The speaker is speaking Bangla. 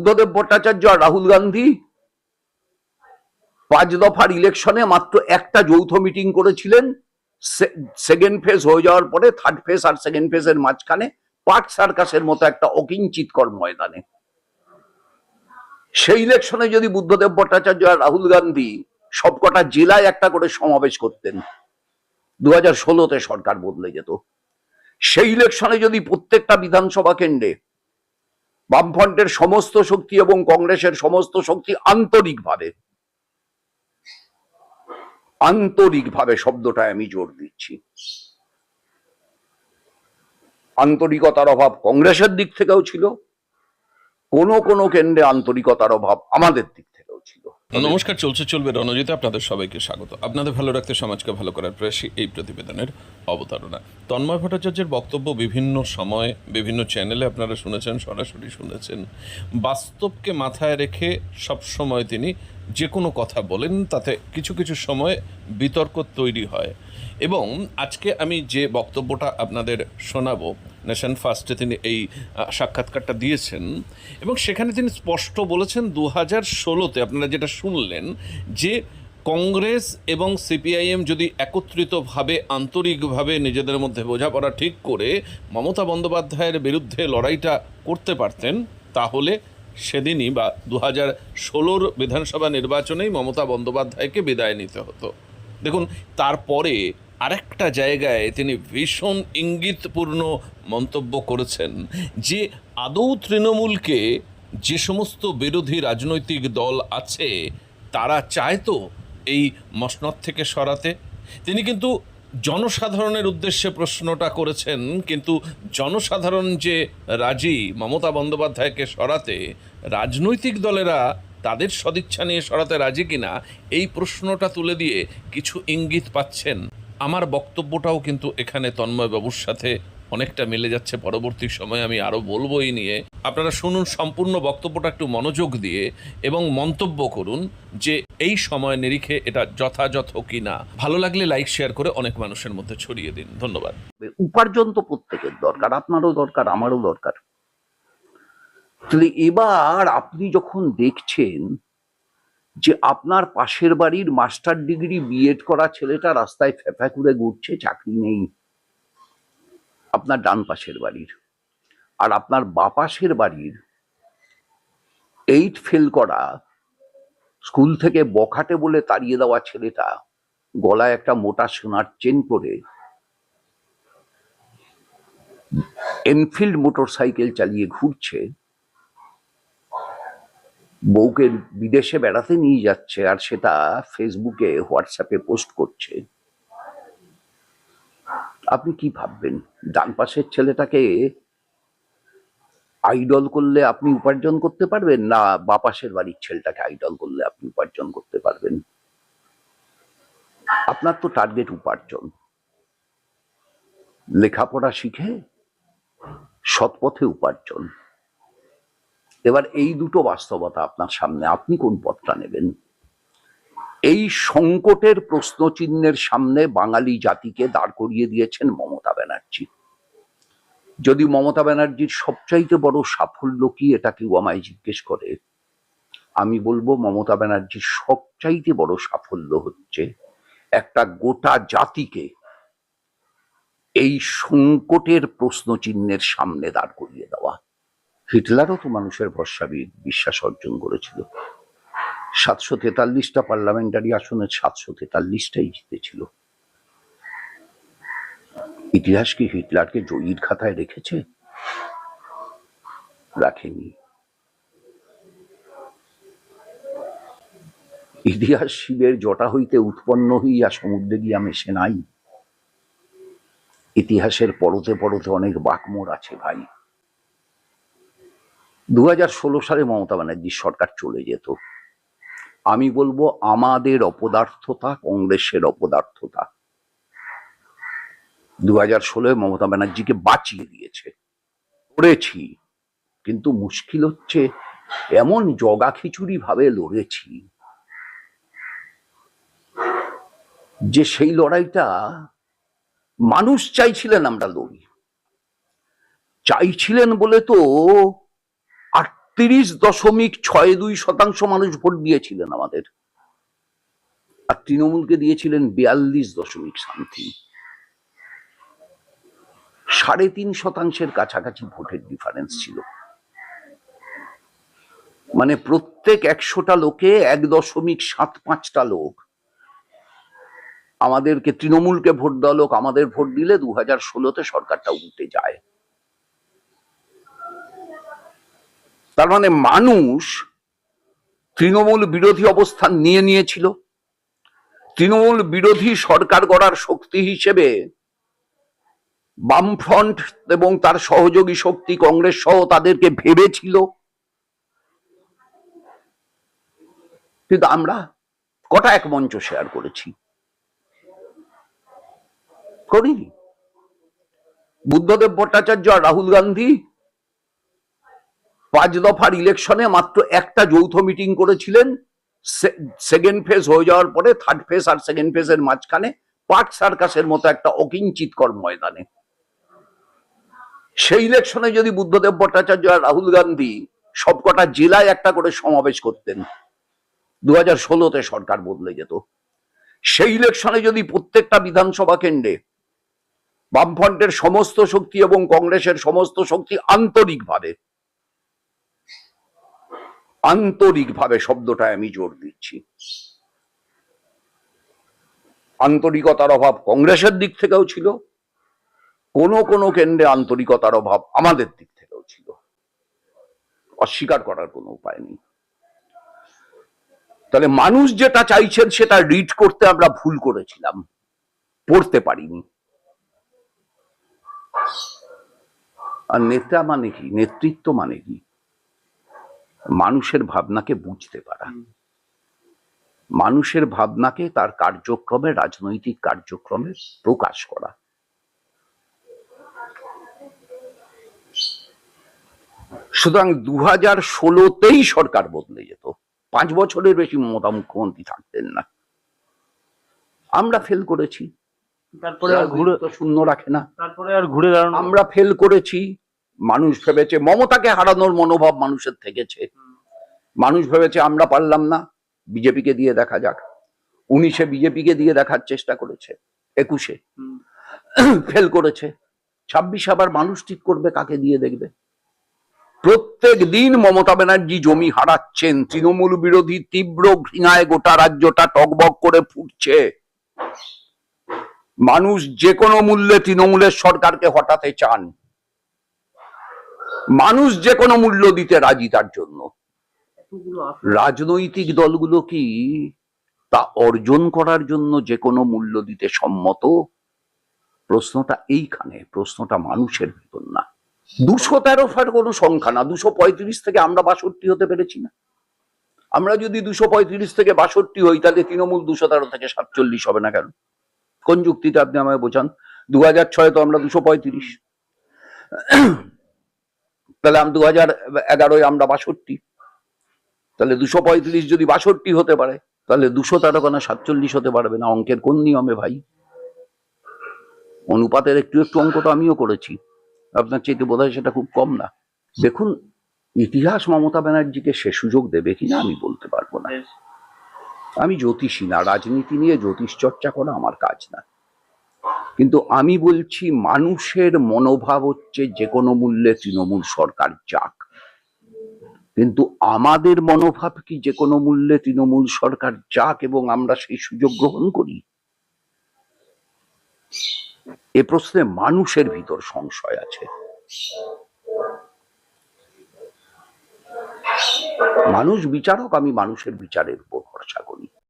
বুদ্ধদেব ভট্টাচার্য আর রাহুল গান্ধী? পাঁচ দফার ইলেকশনে মাত্র একটা যৌথ মিটিং করেছিলেন। সেকেন্ড ফেজ হয়ে যাওয়ার পরে থার্ড ফেজ আর সেকেন্ড ফেজের মাঝখানে পার্ক সার্কাসের মতো একটা অকিঞ্চিতকর ময়দানে সেই ইলেকশনে যদি বুদ্ধদেব ভট্টাচার্য আর রাহুল গান্ধী সবকটা জেলায় একটা করে সমাবেশ করতেন দু হাজার ষোলোতে সরকার বদলে যেত। সেই ইলেকশনে যদি প্রত্যেকটা বিধানসভা কেন্দ্রে বামফ্রন্টের সমস্ত শক্তি এবং কংগ্রেসের সমস্ত শক্তি আন্তরিকভাবে আন্তরিকভাবে শব্দটায় আমি জোর দিচ্ছি। আন্তরিকতার অভাব কংগ্রেসের দিক থেকেও ছিল, কোনো কোনো কেন্দ্রে আন্তরিকতার অভাব আমাদের দিক ছিল নমস্কার, চলছে, চলবে রণজিতে আপনাদের সবাইকে স্বাগত। আপনাদের ভালো রাখতে সমাজকে ভালো করার প্রয়াসে এই প্রতিবেদনের অবতারণা। তন্ময় ভট্টাচার্যের বক্তব্য বিভিন্ন সময়ে বিভিন্ন চ্যানেলে আপনারা শুনেছেন, সরাসরি শুনেছেন। বাস্তবকে মাথায় রেখে সব সময় তিনি যে কোনো কথা বলেন, তাতে কিছু কিছু সময় বিতর্ক তৈরি হয়। এবং আজকে আমি যে বক্তব্যটা আপনাদের শোনাবো নেশন ফার্স্টে তিনি এই সাক্ষাৎকারটা দিয়েছেন, এবং সেখানে তিনি স্পষ্ট বলেছেন দু হাজার ষোলোতে আপনারা যেটা শুনলেন যে কংগ্রেস এবং সিপিআইএম যদি একত্রিতভাবে, আন্তরিকভাবে নিজেদের মধ্যে বোঝাপড়া ঠিক করে মমতা বন্দ্যোপাধ্যায়ের বিরুদ্ধে লড়াইটা করতে পারতেন, তাহলে সেদিনই বা দু হাজার ষোলোর বিধানসভা নির্বাচনেই মমতা বন্দ্যোপাধ্যায়কে বিদায় নিতে হতো। দেখুন, তারপরে আরেকটা জায়গায় তিনি ভীষণ ইঙ্গিতপূর্ণ মন্তব্য করেছেন যে আদৌ তৃণমূলকে যে সমস্ত বিরোধী রাজনৈতিক দল আছে, তারা চায় তো এই মসনদ থেকে সরাতে। তিনি কিন্তু জনসাধারণের উদ্দেশ্যে প্রশ্নটা করেছেন, কিন্তু জনসাধারণ যে রাজি মমতা বন্দ্যোপাধ্যায়কে সরাতে, রাজনৈতিক দলেরা তাদের সদিচ্ছা নিয়ে সরাতে রাজি কিনা, এই প্রশ্নটা তুলে দিয়ে কিছু ইঙ্গিত পাচ্ছেন। আমার বক্তব্যটাও কিন্তু এখানে তন্ময়বাবুর সাথে অনেকটা মিলে যাচ্ছে। পরবর্তী সময়ে আমি আরও বলব এই নিয়ে। আপনারা শুনুন সম্পূর্ণ বক্তব্যটা একটু মনোযোগ দিয়ে এবং মন্তব্য করুন যে এই সময় নিরিখে এটা যথাযথ কি না ভালো লাগলে লাইক, শেয়ার করে অনেক মানুষের মধ্যে ছড়িয়ে দিন। ধন্যবাদ। উপার্জন তো প্রত্যেকের দরকার, আপনারও দরকার, আমারও দরকার। তাহলে এবার আপনি যখন দেখছেন যে আপনার পাশের বাড়ির মাস্টার ডিগ্রি বিএড করা ছেলেটা রাস্তায় ফেফা করে ঘুরছে, চাকরি নেই। আপনার ডান পাশের বাড়ির। আর আপনার বাপাশের বাড়ির এইট ফেল করা স্কুল থেকে বখাটে বলে তাড়িয়ে দেওয়া ছেলেটা গলায় একটা মোটা সোনার চেন করে এনফিল্ড মোটর সাইকেল চালিয়ে ঘুরছে। বউকে বিদেশে বেড়াতে নিয়ে যাচ্ছে আর সেটা ফেসবুকে হোয়াটসঅ্যাপে পোস্ট করছে। আপনি কি ভাববেন? ডান পাশের ছেলেটাকে আইডল করলে আপনি উপার্জন করতে পারবেন? না বাপাশের বাড়ির ছেলেটাকে আইডল করলে আপনি উপার্জন করতে পারবেন? আপনার তো টার্গেট উপার্জন। লেখাপড়া শিখে সৎপথে উপার্জন। এবার এই দুটো বাস্তবতা আপনার সামনে। আপনি কোন পথটা নেবেন? এই সংকটের প্রশ্নচিহ্নের সামনে বাঙালি জাতিকে দাঁড় করিয়ে দিয়েছেন মমতা ব্যানার্জি। যদি মমতা ব্যানার্জির সবচাইতে বড় সাফল্য কি, এটা কেউ আমায় জিজ্ঞেস করে। আমি বলব, মমতা ব্যানার্জির সবচাইতে বড় সাফল্য হচ্ছে একটা গোটা জাতিকে এই সংকটের প্রশ্নচিহ্নের সামনে দাঁড় করিয়ে দেওয়া। হিটলারও তো মানুষের ভরসা বিশ্বাস অর্জন করেছিল। সাতশো তেতাল্লিশটা পার্লামেন্টারি আসনে সাতশো তেতাল্লিশটাই জিতেছিল। ইতিহাস কি হিটলারকে জয়ীর খাতায় রেখেছে? রাখেনি। ইতিহাস শিবের জটা হইতে উৎপন্ন হইয়া সমুদ্রে গিয়া মেশে নাই। ইতিহাসের পরতে পরতে অনেক বাকমোর আছে ভাই। দু সালে মমতা ব্যানার্জির সরকার চলে যেত। আমি বলব আমাদের অপদার্থতা, কংগ্রেসের অপদার্থতা। দু হাজার ষোলোয় মমতা ব্যানার্জিকে বাঁচিয়ে দিয়েছে। করেছি কিন্তু মুশকিল হচ্ছে এমন জগা খিচুড়ি ভাবে লড়েছি যে সেই লড়াইটা মানুষ চাইছিলেন আমরা লড়ি। চাইছিলেন বলে তো বত্রিশ দশমিক ছয় দুই শতাংশ মানুষ ভোট দিয়েছিলেন আমাদের। আর তৃণমূলকে দিয়েছিলেন বিয়াল্লিশ দশমিক সামথিং সাড়ে তিন শতাংশের কাছাকাছি ভোটের ডিফারেন্স ছিল। মানে প্রত্যেক একশোটা লোকে এক দশমিক সাত পাঁচটা লোক আমাদেরকে, তৃণমূলকে ভোট দেওয়া লোক আমাদের ভোট দিলে দু হাজার ষোলোতে সরকারটা উল্টে যায়। তার মানে মানুষ তৃণমূল বিরোধী অবস্থান নিয়ে নিয়েছিল। তৃণমূল বিরোধী সরকার গড়ার শক্তি হিসেবে বামফ্রন্ট এবং তার সহযোগী শক্তি কংগ্রেস সহ তাদেরকে ভেবেছিল। কিন্তু আমরা কটা এক মঞ্চ শেয়ার করেছি? করিনি। বুদ্ধদেব ভট্টাচার্য আর রাহুল গান্ধী পাঁচ দফার ইলেকশনে মাত্র একটা যৌথ মিটিং করেছিলেন। সেকেন্ড ফেজ হয়ে যাওয়ার পরে থার্ড ফেজ আর সেকেন্ড ফেজের মাঝখানে পার্ক সার্কাসের মতো একটা অকিঞ্চিতকর ময়দানে সেই ইলেকশনে যদি বুদ্ধদেব ভট্টাচার্য আর রাহুল গান্ধী সবকটা জেলায় একটা করে সমাবেশ করতেন দু হাজার ষোলোতে সরকার বদলে যেত। সেই ইলেকশনে যদি প্রত্যেকটা বিধানসভা কেন্দ্রে বামফ্রন্টের সমস্ত শক্তি এবং কংগ্রেসের সমস্ত শক্তি আন্তরিকভাবে আন্তরিকভাবে শব্দটা আমি জোর দিচ্ছি। আন্তরিকতার অভাব কংগ্রেসের দিক থেকেও ছিল, কোন কোন কেন্দ্রে আন্তরিকতার অভাব আমাদের দিক থেকেও ছিল। অস্বীকার করার কোনো উপায় নেই। তাহলে মানুষ যেটা চাইছেন সেটা রিড করতে আমরা ভুল করেছিলাম, পড়তে পারিনি। আর নেতা মানে কি? নেতৃত্ব মানে কি? মানুষের ভাবনাকে বুঝতে পারা। মানুষের ভাবনাকে তার কার্যক্রমে রাজনৈতিক কার্যক্রমে প্রকাশ করা। সুতরাং দু হাজার ষোলোতেই সরকার বদলে যেত। পাঁচ বছরের বেশি মমতা মুখ্যমন্ত্রী থাকতেন না। আমরা ফেল করেছি। তারপরে আর ঘুরে তো শূন্য রাখে না। তারপরে আর ঘুরে দাঁড়ানো আমরা ফেল করেছি। মানুষ ভেবেছে মমতাকে হারানোর মনোভাব মানুষের থেকেছে। মানুষ ভেবেছে আমরা পারলাম না, বিজেপিকে দিয়ে দেখা যাক। উনিশে বিজেপিকে দিয়ে দেখার চেষ্টা করেছে, একুশে। ফেল করেছে। ছাব্বিশ আবার মানুষ ঠিক করবে কাকে দিয়ে দেখবে? প্রত্যেক দিন মমতা ব্যানার্জি জমি হারাচ্ছেন, তৃণমূল বিরোধী তীব্র ঘৃণায় গোটা রাজ্যটা টকবক করে ফুটছে। মানুষ যে কোনো মূল্যে তৃণমূলের সরকারকে হটাতে চান। মানুষ যে কোনো মূল্য দিতে রাজি তার জন্য। রাজনৈতিক দলগুলো কি তা অর্জন করার জন্য যে কোনো মূল্য দিতে সম্মত? প্রশ্নটা এইখানে প্রশ্নটা মানুষের ভেতর না। দুশো তেরোটার কোনো সংখ্যা না দুশো পঁয়ত্রিশ থেকে আমরা বাষট্টি হতে পেরেছি না। আমরা যদি দুশো পঁয়ত্রিশ থেকে বাষট্টি হই তাহলে তৃণমূল দুশো তেরো থেকে সাতচল্লিশ হবে না কেন? কোন যুক্তিতে আপনি আমায় বোঝান? দু হাজার ছয় তো আমরা দুশো পঁয়ত্রিশ। তাহলে আমি দু হাজার এগারোয় আমরা বাষট্টি। তাহলে দুশো পঁয়ত্রিশ যদি বাষট্টি হতে পারে তাহলে দুশো তেরো কেন সাতচল্লিশ হতে পারবে না অঙ্কের কোন নিয়মে ভাই? অনুপাতের একটু একটু অঙ্ক তো আমিও করেছি। আপনার চেয়ে বোধ হয় সেটা খুব কম না। দেখুন ইতিহাস মমতা ব্যানার্জিকে সে সুযোগ দেবে কিনা আমি বলতে পারব না। আমি জ্যোতিষী না রাজনীতি নিয়ে জ্যোতিষ চর্চা করা আমার কাজ না। কিন্তু আমি বলছি মানুষের মনোভাব হচ্ছে যে কোনো মূল্যে তৃণমূল সরকার যাক। কিন্তু আমাদের মনোভাব কি যে কোনো মূল্যে তৃণমূল সরকার যাক এবং আমরা সেই সুযোগ গ্রহণ করি? এ প্রশ্নে মানুষের ভিতর সংশয় আছে। মানুষ বিচারক, আমি মানুষের বিচারের উপর